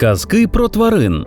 Казки про тварин.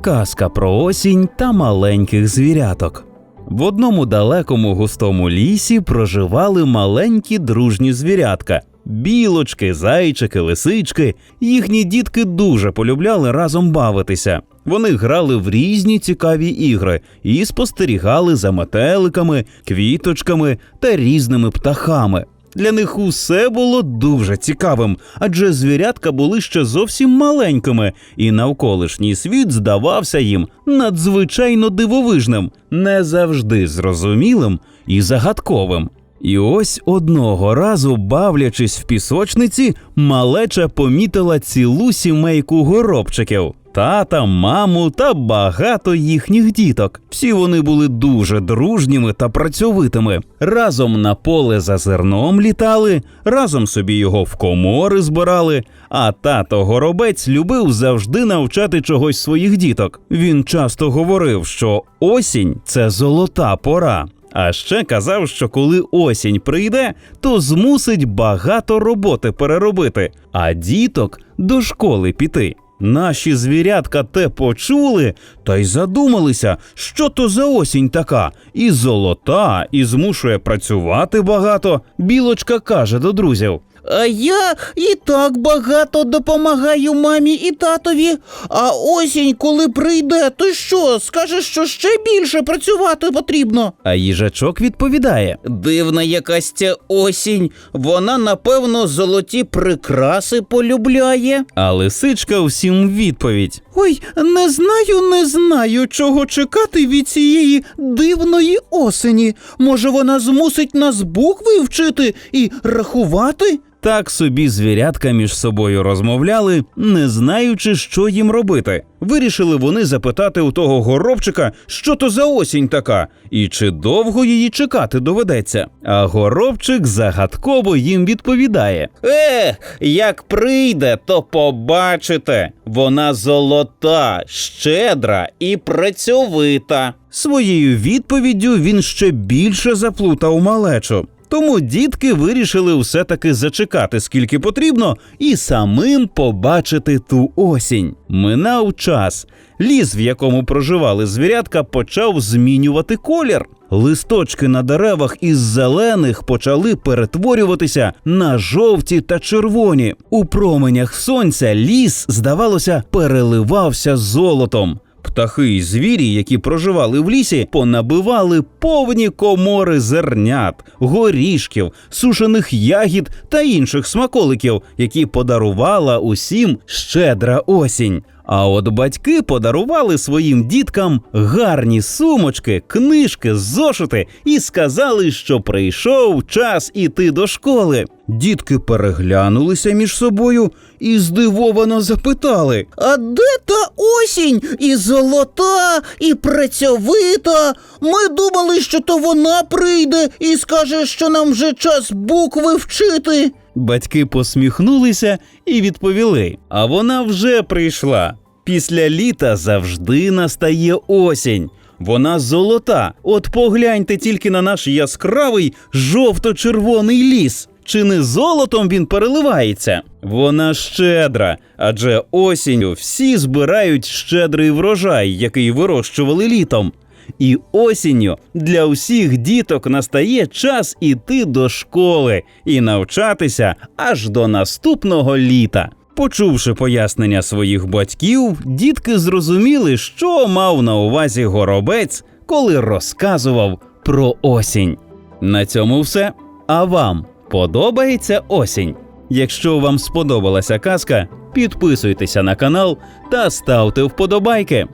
Казка про осінь та маленьких звіряток. В одному далекому густому лісі проживали маленькі дружні звірятка. Білочки, зайчики, лисички. Їхні дітки дуже полюбляли разом бавитися. Вони грали в різні цікаві ігри і спостерігали за метеликами, квіточками та різними птахами. Для них усе було дуже цікавим, адже звірятка були ще зовсім маленькими, і навколишній світ здавався їм надзвичайно дивовижним, не завжди зрозумілим і загадковим. І ось одного разу, бавлячись в пісочниці, малеча помітила цілу сімейку горобчиків. Тата, маму та багато їхніх діток. Всі вони були дуже дружніми та працьовитими. Разом на поле за зерном літали, разом собі його в комори збирали. А тато горобець любив завжди навчати чогось своїх діток. Він часто говорив, що осінь це золота пора. А ще казав, що коли осінь прийде, то змусить багато роботи переробити, а діток до школи піти. Наші звірятка те почули та й задумалися, що то за осінь така, і золота, і змушує працювати багато. Білочка каже до друзів. А я і так багато допомагаю мамі і татові. А осінь, коли прийде, то що, скажеш, що ще більше працювати потрібно? А їжачок відповідає: Дивна якась ця осінь. Вона, напевно, золоті прикраси полюбляє. а лисичка всім відповідь. Ой, не знаю, не знаю, чого чекати від цієї дивної осені. Може, вона змусить нас букви вчити і рахувати? Так собі звірятка між собою розмовляли, не знаючи, що їм робити. Вирішили вони запитати у того горобчика, що то за осінь така, і чи довго її чекати доведеться. А горобчик загадково їм відповідає: Е, як прийде, то побачите. Вона золота, щедра і працьовита. Своєю відповіддю він ще більше заплутав малечу. Тому дітки вирішили все таки зачекати, скільки потрібно, і самим побачити ту осінь. Минав час. Ліс, в якому проживали звірятка, почав змінювати колір. Листочки на деревах із зелених почали перетворюватися на жовті та червоні. У променях сонця ліс, здавалося, переливався золотом. Птахи і звірі, які проживали в лісі, понабивали повні комори зернят, горішків, сушених ягід та інших смаколиків, які подарувала усім щедра осінь. А от батьки подарували своїм діткам гарні сумочки, книжки, зошити і сказали, що прийшов час іти до школи. Дітки переглянулися між собою і здивовано запитали. А де та осінь і золота, і працьовита? Ми думали, що то вона прийде і скаже, що нам вже час букви вчити. Батьки посміхнулися і відповіли: А вона вже прийшла. Після літа завжди настає осінь. Вона золота. От погляньте тільки на наш яскравий жовто-червоний ліс. Чи не золотом він переливається? Вона щедра, адже осінню всі збирають щедрий врожай, який вирощували літом. І осінню для усіх діток настає час іти до школи і навчатися аж до наступного літа. Почувши пояснення своїх батьків, дітки зрозуміли, що мав на увазі горобець, коли розказував про осінь. На цьому все. А вам подобається осінь? Якщо вам сподобалася казка, підписуйтеся на канал та ставте вподобайки.